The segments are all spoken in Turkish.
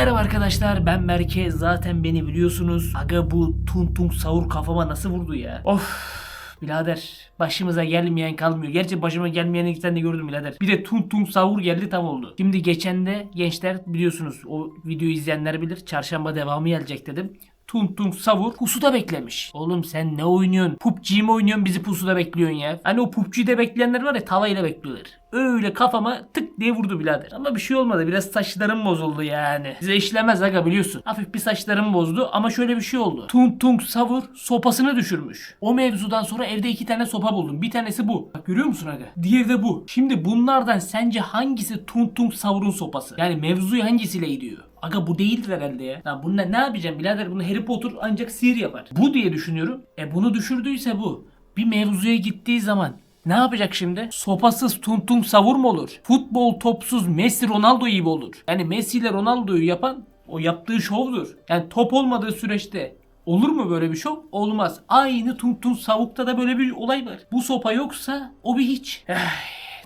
Merhaba arkadaşlar ben Berke zaten beni biliyorsunuz. Aga bu tung tung savur kafama nasıl vurdu ya? Of birader başımıza gelmeyen kalmıyor. Gerçi başıma gelmeyeni sen de gördün birader. Bir de tung tung savur geldi tam oldu. Şimdi geçen de gençler biliyorsunuz o videoyu izleyenler bilir. Çarşamba devamı gelecek dedim. Tung tung savur pusuda beklemiş. Oğlum sen ne oynuyorsun? PUBG mi oynuyorsun bizi pusuda bekliyorsun ya? Hani o PUBG'de bekleyenler var ya tavayla bekliyorlar. Öyle kafama tık diye vurdu birader. Ama bir şey olmadı. Biraz saçlarım bozuldu yani. Bize işlemez aga biliyorsun. Hafif bir saçlarım bozdu ama şöyle bir şey oldu. Tung tung savur sopasını düşürmüş. O mevzudan sonra evde iki tane sopa buldum. Bir tanesi bu. Bak görüyor musun aga? Diğeri de bu. Şimdi bunlardan sence hangisi tung tung savurun sopası? Yani mevzuyu hangisiyle gidiyor? Aga bu değildir herhalde ya. Lan bununla ne yapacağım birader? Bunu Harry Potter ancak sihir yapar. Bu diye düşünüyorum. E bunu düşürdüyse bu. Bir mevzuya gittiği zaman ne yapacak şimdi? Sopasız tung savur mu olur? Futbol topsuz Messi Ronaldo gibi olur. Yani Messi ile Ronaldo'yu yapan o yaptığı şovdur. Yani top olmadığı süreçte Olur mu böyle bir şov? Olmaz. Aynı tung savukta da böyle bir olay var. Bu sopa yoksa o bir hiç. Eh,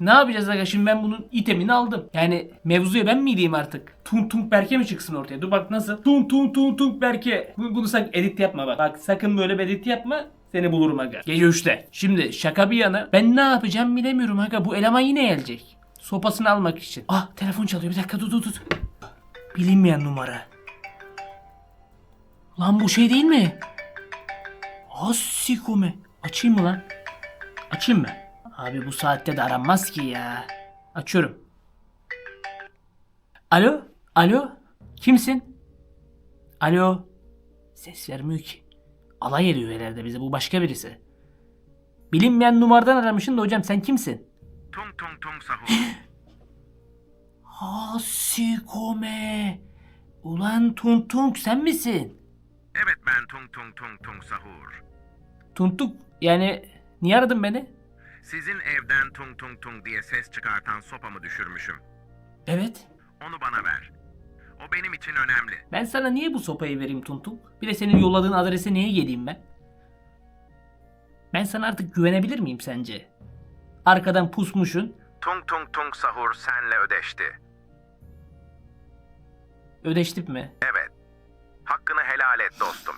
ne yapacağız aga şimdi ben bunun itemini aldım. Yani mevzuya ben mi gideyim artık? Tung tung Berke mi çıksın ortaya? Dur bak nasıl? Tung tung tung tung Berke. Bunu, bunu sakın edit yapma bak. Bak sakın böyle bir edit yapma. Seni bulurum aga. Gece 3'te. Şimdi şaka bir yana ben ne yapacağım bilemiyorum aga. Bu eleman yine gelecek. Sopasını almak için. Ah telefon çalıyor. Bir dakika dur dur dur. Bilinmeyen numara. Lan bu şey değil mi? Assikome. Açayım mı lan? Açayım mı? Abi bu saatte de aranmaz ki ya. Açıyorum. Alo? Alo? Kimsin? Alo? Ses vermiyor ki. Alay ediyor herhalde bize. Bu başka birisi. Bilinmeyen numaradan aramışsın da hocam sen kimsin? Tung tung tung sahur. Asikome. Ulan Tung Tung sen misin? evet ben tung tung tung tung sahur. Tuntuk yani niye aradın beni? Sizin evden tung tung tung diye ses çıkartan sopamı düşürmüşüm. Evet. Onu bana ver. O benim için önemli. Ben sana niye bu sopayı vereyim Tuntuk? Bir de senin yolladığın adrese niye geleyim ben? Ben sana artık güvenebilir miyim sence? Arkadan pusmuşsun. Tung tung tung sahur senle ödeşti. Ödeştik mi? Evet. Hakkını helal et dostum.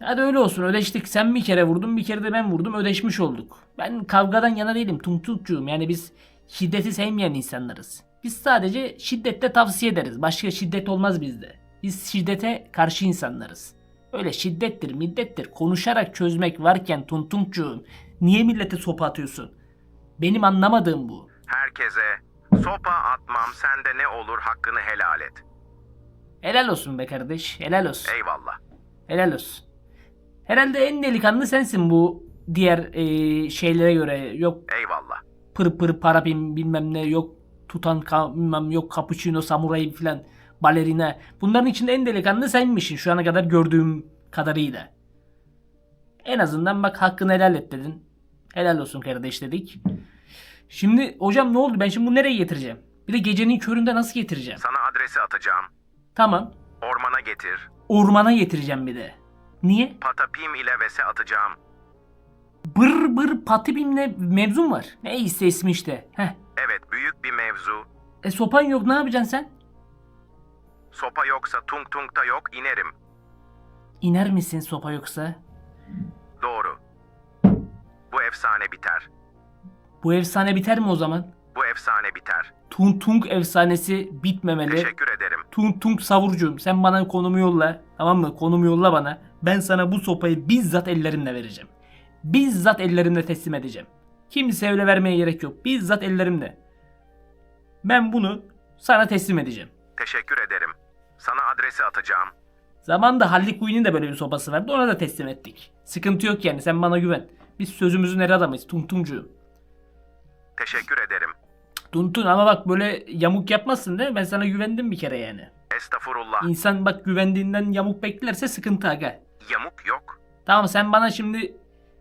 Hadi öyle olsun ödeştik. Sen bir kere vurdun bir kere de ben vurdum ödeşmiş olduk. Ben kavgadan yana değilim Tuntukcuğum. Yani biz şiddeti sevmeyen insanlarız. Biz sadece şiddette tavsiye ederiz. Başka şiddet olmaz bizde. Biz şiddete karşı insanlarız. Öyle şiddettir, middettir. Konuşarak çözmek varken Tuntukcuğum niye millete sopa atıyorsun? Benim anlamadığım bu. Herkese sopa atmam sende ne olur hakkını helal et. Helal olsun be kardeş. Helal olsun. Eyvallah. Helal olsun. Herhalde en delikanlı sensin bu diğer eee, şeylere göre. Yok Eyvallah. pır pır parapim bilmem ne yok tutan bilmem yok cappuccino samuray filan balerina. Bunların içinde en delikanlı senmişsin şu ana kadar gördüğüm kadarıyla. En azından bak hakkını helal et dedin. Helal olsun kardeş dedik. Şimdi hocam ne oldu ben şimdi bunu nereye getireceğim? Bir de gecenin köründe nasıl getireceğim? Sana adresi atacağım. Tamam. Ormana getir. Ormana getireceğim bir de. Niye? Patapim ile vese atacağım. Bır bır patibimle mevzum var. Neyse ismi işte. Heh. Evet büyük bir mevzu. E sopan yok ne yapacaksın sen? Sopa yoksa tung tung da yok inerim. İner misin sopa yoksa? Doğru. Bu efsane biter. Bu efsane biter mi o zaman? Bu efsane biter. Tung Tung efsanesi bitmemeli. Teşekkür ederim. Tung Tung savurcuğum sen bana konumu yolla. Tamam mı? Konumu yolla bana. Ben sana bu sopayı bizzat ellerimle vereceğim. Bizzat ellerimle teslim edeceğim. Kimse öyle vermeye gerek yok. Bizzat ellerimle. Ben bunu sana teslim edeceğim. Teşekkür ederim. Sana adresi atacağım. Zamanında Harley Quinn'in de böyle bir sopası vardı. Ona da teslim ettik. Sıkıntı yok yani. Sen bana güven. Biz sözümüzün eri adamıyız. Tung Tungcuğum. Teşekkür ederim. Tuntun ama bak böyle yamuk yapmazsın değil mi? Ben sana güvendim bir kere yani. Estağfurullah. İnsan bak güvendiğinden yamuk beklerse sıkıntı aga. Yamuk yok. Tamam sen bana şimdi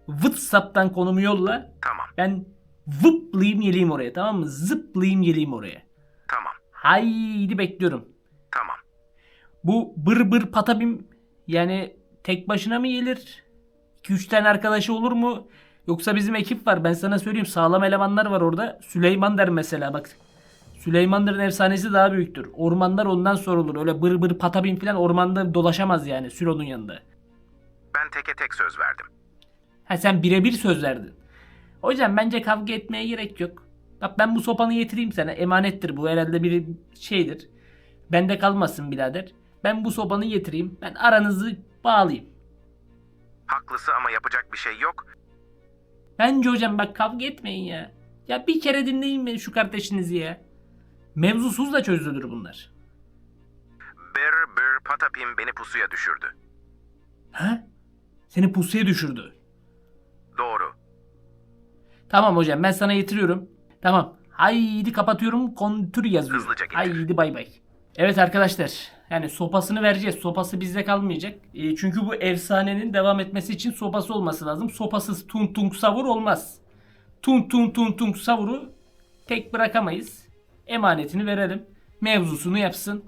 WhatsApp'tan konumu yolla. Tamam. Ben vıplayayım geleyim oraya tamam mı? Zıplayayım geleyim oraya. Tamam. Haydi bekliyorum. Tamam. Bu bır bır patabim yani tek başına mı gelir? 2-3 tane arkadaşı olur mu? Yoksa bizim ekip var ben sana söyleyeyim sağlam elemanlar var orada. Süleyman der mesela bak. Süleymanların efsanesi daha büyüktür. Ormanlar ondan sorulur. Öyle bır bır patapin falan ormanda dolaşamaz yani Sülo'nun yanında. Ben teke tek söz verdim. Ha sen birebir söz verdin. Hocam bence kavga etmeye gerek yok. Bak ben bu sopanı getireyim sana. Emanettir bu herhalde bir şeydir. Bende kalmasın birader. Ben bu sopanı getireyim. Ben aranızı bağlayayım. Haklısın ama yapacak bir şey yok. Bence hocam bak kavga etmeyin ya. Ya bir kere dinleyin beni şu kardeşinizi ya. Mevzusuz da çözülür bunlar. Bir bir patapim beni pusuya düşürdü. Ha? Seni pusuya düşürdü. Doğru. Tamam hocam ben sana getiriyorum. Tamam. Haydi kapatıyorum. Kontür yazıyor. Hızlıca getir. Haydi bay bay. Evet arkadaşlar. Yani sopasını vereceğiz. Sopası bizde kalmayacak. E, çünkü bu efsanenin devam etmesi için sopası olması lazım. Sopasız tung tung savur olmaz. Tung tung tung tung savuru tek bırakamayız. Emanetini verelim. Mevzusunu yapsın.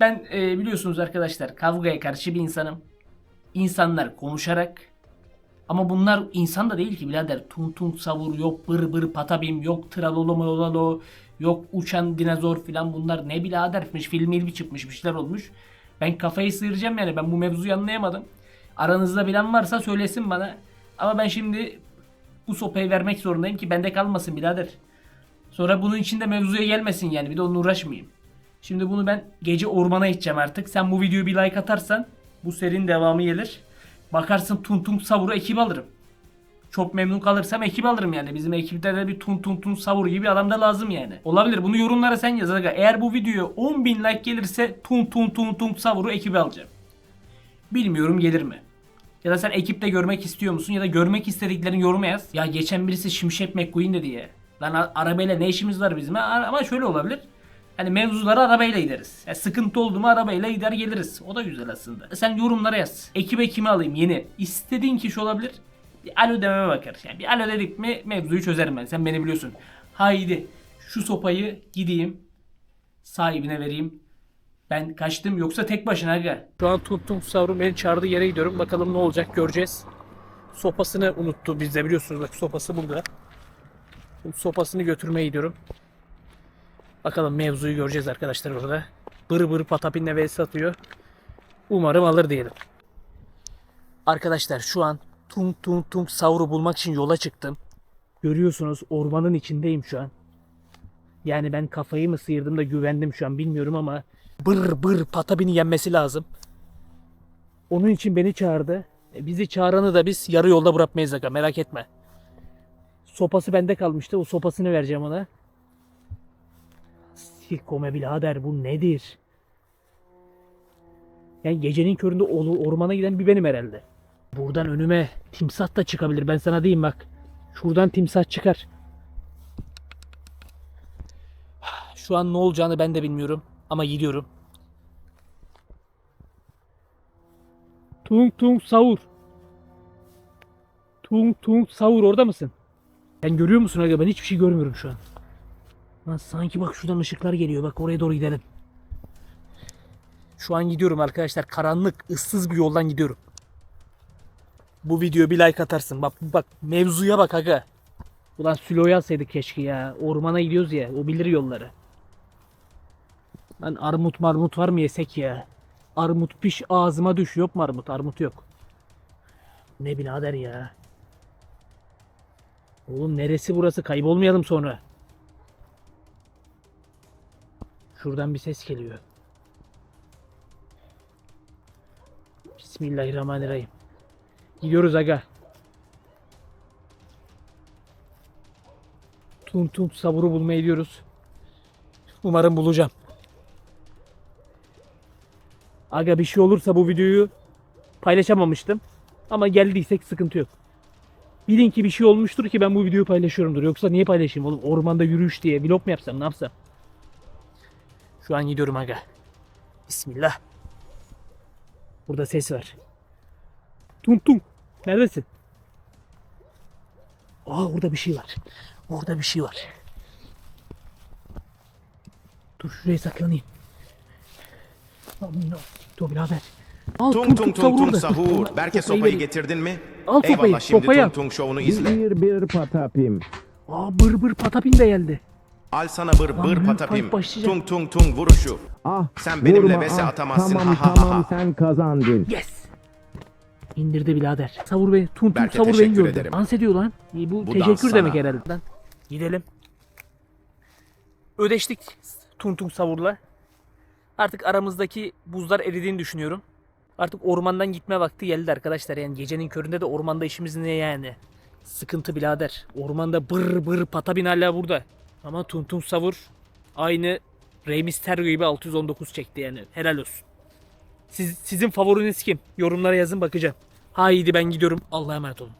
Ben e, biliyorsunuz arkadaşlar kavgaya karşı bir insanım. İnsanlar konuşarak ama bunlar insan da değil ki birader. Tung tung savur yok bır bır patabim yok tralolo mololo yok uçan dinozor filan bunlar ne biradermiş film ilmi çıkmış bir şeyler olmuş. Ben kafayı sıyıracağım yani ben bu mevzuyu anlayamadım. Aranızda bilen varsa söylesin bana. Ama ben şimdi bu sopayı vermek zorundayım ki bende kalmasın birader. Sonra bunun içinde mevzuya gelmesin yani bir de onunla uğraşmayayım. Şimdi bunu ben gece ormana gideceğim artık. Sen bu videoyu bir like atarsan bu serinin devamı gelir. Bakarsın Tun Tun Savur'u ekip alırım. Çok memnun kalırsam ekip alırım yani. Bizim ekipte de bir Tun Tun Tun Savur gibi adam da lazım yani. Olabilir. Bunu yorumlara sen yaz. Eğer bu videoya 10.000 like gelirse Tun Tun Tun Tun Savur'u ekibe alacağım. Bilmiyorum gelir mi? Ya da sen ekipte görmek istiyor musun? Ya da görmek istediklerini yoruma yaz. Ya geçen birisi Şimşek McQueen dedi ya. Lan arabayla ne işimiz var bizim? Ama şöyle olabilir. Hani mevzulara arabayla gideriz. Ya sıkıntı oldu mu arabayla gider geliriz. O da güzel aslında. Sen yorumlara yaz. Ekibe kimi alayım yeni? İstediğin kişi olabilir. Bir alo dememe bakar. Yani bir alo dedik mi mevzuyu çözerim ben. Sen beni biliyorsun. Haydi şu sopayı gideyim sahibine vereyim. Ben kaçtım yoksa tek başına aga. Şu an tuttum savrum beni çağırdığı yere gidiyorum. Bakalım ne olacak göreceğiz. Sopasını unuttu bizde biliyorsunuz bak sopası burada. Sopasını götürmeye gidiyorum. Bakalım mevzuyu göreceğiz arkadaşlar orada. Bır bır patapinle vs atıyor. Umarım alır diyelim. Arkadaşlar şu an tung tung tung savuru bulmak için yola çıktım. Görüyorsunuz ormanın içindeyim şu an. Yani ben kafayı mı sıyırdım da güvendim şu an bilmiyorum ama bır bır patapini yenmesi lazım. Onun için beni çağırdı. E, bizi çağıranı da biz yarı yolda bırakmayız aga merak etme. Sopası bende kalmıştı. O sopasını vereceğim ona. Silkome birader bu nedir? Yani gecenin köründe or- ormana giden bir benim herhalde. Buradan önüme timsah da çıkabilir. Ben sana diyeyim bak. Şuradan timsah çıkar. Şu an ne olacağını ben de bilmiyorum. Ama gidiyorum. Tung tung savur. Tung tung savur orada mısın? Sen görüyor musun aga? Ben hiçbir şey görmüyorum şu an. Lan sanki bak şuradan ışıklar geliyor. Bak oraya doğru gidelim. Şu an gidiyorum arkadaşlar. Karanlık, ıssız bir yoldan gidiyorum. Bu videoya bir like atarsın. Bak bak mevzuya bak aga. Ulan Sülo'yu alsaydık keşke ya. Ormana gidiyoruz ya. O bilir yolları. Lan armut marmut var mı yesek ya? Armut piş ağzıma düş. Yok mu armut? Armut yok. Ne birader ya. Oğlum neresi burası? Kaybolmayalım sonra. Şuradan bir ses geliyor. Bismillahirrahmanirrahim. Gidiyoruz aga. Tum tum saburu bulmaya gidiyoruz. Umarım bulacağım. Aga bir şey olursa bu videoyu paylaşamamıştım. Ama geldiysek sıkıntı yok. Bilin ki bir şey olmuştur ki ben bu videoyu paylaşıyorumdur. Yoksa niye paylaşayım oğlum? Ormanda yürüyüş diye vlog mu yapsam ne yapsam? Şu an gidiyorum aga. Bismillah. Burada ses var. Tum tum. Neredesin? Aa orada bir şey var. Orada bir şey var. Dur şuraya saklanayım. Aman Dur birader. Al, Tung tung tung tung sahur. Berke sopayı getirdin mi? Al sopayı, Eyvallah şimdi tung tung şovunu izle. Bir bir patapim. Aa bır bır patapin de geldi. Al sana bır Lan bır büyük patapim. fight başlayacak. Tung tung tung vuruşu. Ah Sen benimle vurma, vese ah, atamazsın, Tamam ha, ha, ha, tamam ha. sen kazandın. Yes. İndirdi birader. Savur beni. Tun tun Berke, savur beni teşekkür gördü. ederim. Dans ediyor lan. İyi, bu, Bu teşekkür dans demek sana. herhalde. Lan, Gidelim. Ödeştik Tun tun savurla. Artık aramızdaki buzlar eridiğini düşünüyorum. Artık ormandan gitme vakti geldi arkadaşlar. Yani gecenin köründe de ormanda işimiz ne yani? Sıkıntı birader. Ormanda bır bır patabin hala burada. Ama Tun tun savur aynı Rey Mysterio gibi 619 çekti yani. Helal olsun. Siz, sizin favoriniz kim? Yorumlara yazın bakacağım. Haydi ben gidiyorum. Allah'a emanet olun.